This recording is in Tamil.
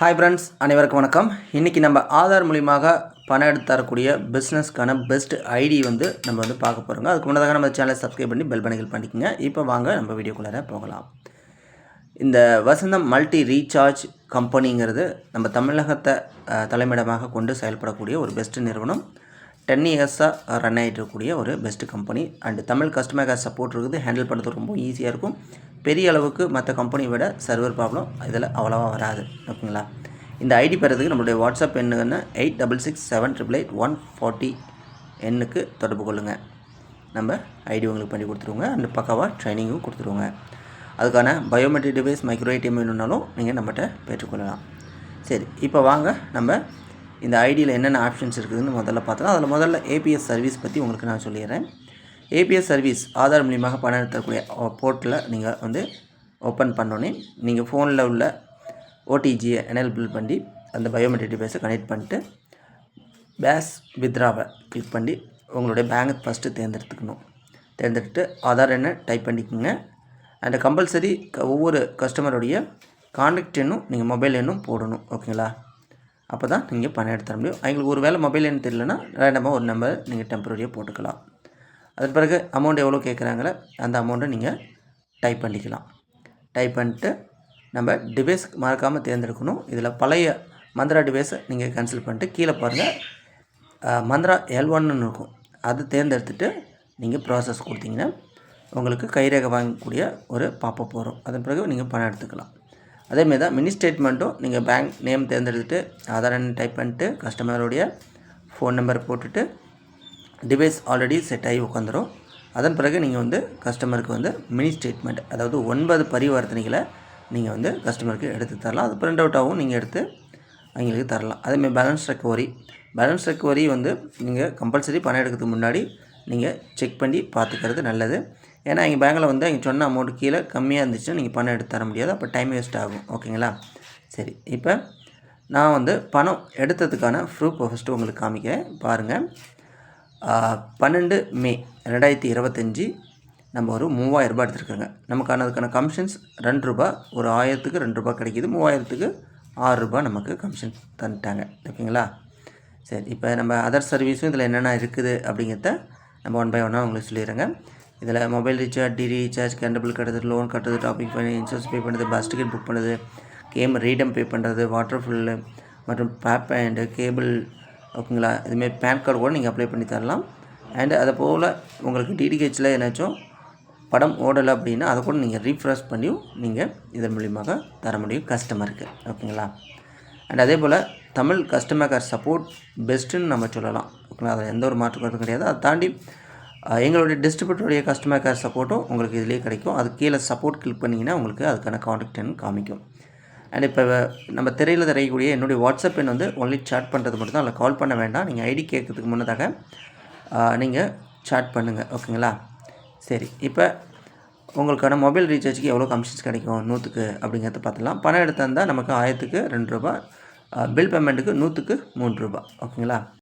ஹாய் ஃப்ரெண்ட்ஸ் அனைவருக்கும் வணக்கம். இன்றைக்கி நம்ம ஆதார் மூலியமாக பணம் எடுத்து தரக்கூடிய பிஸ்னஸ்க்கான பெஸ்ட் ஐடி வந்து நம்ம வந்து பார்க்க போகிறோங்க அதுக்கு முன்னதாக நம்ம சேனலை சப்ஸ்கிரைப் பண்ணி பெல் பணிகள் பண்ணிக்கோங்க. இப்போ வாங்க நம்ம வீடியோக்குள்ளார போகலாம். இந்த வசந்தம் மல்டி ரீசார்ஜ் கம்பெனிங்கிறது நம்ம தமிழகத்தை தலைமையிடமாக கொண்டு செயல்படக்கூடிய ஒரு பெஸ்ட் நிறுவனம். டென் இயர்ஸாக ரன் ஆகிட்டு இருக்கக்கூடிய ஒரு best company and Tamil customer care support இருக்குது. ஹேண்டில் பண்ணுறது ரொம்ப ஈஸியாக இருக்கும். பெரிய அளவுக்கு மற்ற கம்பெனியை விட சர்வர் ப்ராப்ளம் இதில் அவ்வளோவா வராது. ஓகேங்களா? இந்த ஐடி பெறதுக்கு நம்மளுடைய WhatsApp எண்ணுன்னு eight double six seven triple eight one forty எண்ணுக்கு தொடர்பு கொள்ளுங்கள் நம்ம ஐடி உங்களுக்கு பண்ணி கொடுத்துருவோங்க. அண்டு பக்காவாக ட்ரைனிங்கும் கொடுத்துருவோங்க. அதுக்கான பயோமெட்ரிக் டிவைஸ் மைக்ரோஐடிஎம் வேணும்னாலும் நீங்கள் நம்மகிட்ட பெற்றுக்கொள்ளலாம். சரி இப்போ வாங்க நம்ம இந்த ஐடியில் என்னென்ன ஆப்ஷன்ஸ் இருக்குதுன்னு முதல்ல பார்த்தோம். அதில் முதல்ல ஏபிஎஸ் சர்வீஸ் பற்றி உங்களுக்கு நான் சொல்லிடுறேன். ஏபிஎஸ் சர்வீஸ் ஆதார் மூலியமாக பணம் எடுத்தக்கூடிய போர்ட்டில் நீங்கள் வந்து ஓப்பன் பண்ணோன்னே நீங்கள் ஃபோனில் உள்ள ஓடிஜியை எனேபிள் பண்ணி அந்த பயோமெட்ரிக் டிவைஸை கனெக்ட் பண்ணிட்டு பேஸ் வித்ராவை கிளிக் பண்ணி உங்களுடைய பேங்க் ஃபஸ்ட்டு தேர்ந்தெடுத்துக்கணும். தேர்ந்தெடுத்து ஆதார் எண்ணை டைப் பண்ணிக்கோங்க. அண்ட் கம்பல்சரி ஒவ்வொரு கஸ்டமருடைய கான்டாக்ட் எண்ணும் நீங்கள் மொபைல் எண்ணும் போடணும். ஓகேங்களா அப்போ தான் நீங்கள் பணம் எடுத்து தர முடியும். அவங்களுக்கு ஒரு வேளை மொபைல் எண் தெரியலனா ரேண்டமாக ஒரு நம்பர் நீங்கள் டெம்பரரியாக போட்டுக்கலாம். அதன் பிறகு அமௌண்ட் எவ்வளோ கேட்குறாங்களோ அந்த அமௌண்ட்டை நீங்கள் டைப் பண்ணிக்கலாம். டைப் பண்ணிட்டு நம்ம டிவைஸ் மறக்காமல் தேர்ந்தெடுக்கணும். இதில் பழைய மந்த்ரா டிவைஸை நீங்கள் கேன்சல் பண்ணிட்டு கீழே பாருங்கள் மந்த்ரா எல் ஒன்னு இருக்கும். அது தேர்ந்தெடுத்துட்டு நீங்கள் ப்ராசஸ் கொடுத்தீங்கன்னா உங்களுக்கு கைரேகை வாங்கக்கூடிய ஒரு பாப்பப் வரும். அதன் பிறகு நீங்கள் பணம் எடுத்துக்கலாம். அதேமாரி தான் மினி ஸ்டேட்மெண்ட்டும் நீங்கள் பேங்க் நேம் தேர்ந்தெடுத்துட்டு ஆதார் எண் டைப் பண்ணிட்டு கஸ்டமருடைய ஃபோன் நம்பர் போட்டுட்டு டிவைஸ் ஆல்ரெடி செட் ஆகி உட்காந்துரும். அதன் பிறகு நீங்கள் வந்து கஸ்டமருக்கு வந்து மினி ஸ்டேட்மெண்ட் அதாவது ஒன்பது பரிவர்த்தனைகளை நீங்கள் வந்து கஸ்டமருக்கு எடுத்து தரலாம். அது பிரிண்ட் அவுட்டாகவும் நீங்கள் எடுத்து அவங்களுக்கு தரலாம். அதேமாதிரி பேலன்ஸ் ரெக்கவரி பேலன்ஸ் ரெக்கவரி வந்து நீங்கள் கம்பல்சரி பணம் எடுக்கிறதுக்கு முன்னாடி நீங்கள் செக் பண்ணி பார்த்துக்கிறது நல்லது. ஏன்னா எங்கள் பேங்கில் வந்து அவங்க சொன்ன அமௌண்ட் கீழே கம்மியாக இருந்துச்சுன்னா நீங்கள் பணம் எடுத்து தர முடியாது. அப்போ டைம் வேஸ்ட் ஆகும். ஓகேங்களா? சரி. இப்போ நான் வந்து பணம் எடுத்ததுக்கான ப்ரூஃப் ஃபஸ்ட்டு உங்களுக்கு காமிக்கிறேன். பாருங்கள் பன்னெண்டு மே ரெண்டாயிரத்தி இருபத்தஞ்சி நம்ம ஒரு மூவாயிரம் ரூபாய் எடுத்துருக்கோங்க நமக்கான அதுக்கான கமிஷன்ஸ் ரெண்டு ரூபா ஒரு ஆயிரத்துக்கு ரெண்டு ரூபா கிடைக்கிது. மூவாயிரத்துக்கு ஆறு ரூபாய் நமக்கு கமிஷன் தந்துட்டாங்க. ஓகேங்களா? சரி. இப்போ நம்ம அதர் சர்வீஸும் இதில் என்னென்ன இருக்குது அப்படிங்கிறத நம்ம ஒன் பை ஒன்னாக உங்களுக்கு சொல்லிடுறேங்க. இதில் mobile recharge D recharge current bill கட்டுறது லோன் கட்டுறது டாப்பிங் பண்ணி இன்சூரன்ஸ் பே பண்ணுறது பஸ் டிக்கெட் புக் பண்ணுறது கேம் ரீடம் பே பண்ணுறது வாட்டர் ஃபில்லு மற்றும் பேப் அண்டு கேபிள் ஓகேங்களா? இதுமாரி பேன் கார்டு கூட நீங்கள் அப்ளை பண்ணி தரலாம். அண்டு அதை போல் உங்களுக்கு டிடிஹெச்சில் ஏதாச்சும் படம் ஓடலை அப்படின்னா அதை கூட நீங்கள் ரீஃப்ரெஷ் பண்ணியும் நீங்கள் இதன் மூலியமாக தர முடியும் கஸ்டமருக்கு. ஓகேங்களா? அண்ட் அதே போல் தமிழ் கஸ்டமர் கேர் சப்போர்ட் பெஸ்ட்டுன்னு நம்ம சொல்லலாம். ஓகேங்களா? அதில் எந்த ஒரு மாற்று கருத்தும் கிடையாது. அதை தாண்டி எங்களுடைய டிஸ்ட்ரிபியூட்டருடைய கஸ்டமர் கேர் சப்போர்ட்டும் உங்களுக்கு இதிலே கிடைக்கும். அது கீழே சப்போர்ட் கிளிக் பண்ணிங்கன்னா உங்களுக்கு அதுக்கான காண்டாக்ட் எண் காமிக்கும். அண்ட் இப்போ நம்ம திரையில் தரையக்கூடிய என்னுடைய வாட்ஸ்அப் எண் வந்து ஒன்லி சேட் பண்ணுறது மட்டும் தான் அதில் கால் பண்ண வேண்டாம். நீங்கள் ஐடி கேட்கறதுக்கு முன்னதாக நீங்கள் சேட் பண்ணுங்கள் ஓகேங்களா சரி. இப்போ உங்களுக்கான மொபைல் ரீசார்ஜுக்கு எவ்வளோ கமிஷன்ஸ் கிடைக்கும்? நூற்றுக்கு அப்படிங்கிறத பார்த்துலாம் பணம் எடுத்திருந்தால் நமக்கு ஆயிரத்துக்கு ரெண்டு ரூபா பில் பேமெண்ட்டுக்கு நூற்றுக்கு மூணு ரூபா ஓகேங்களா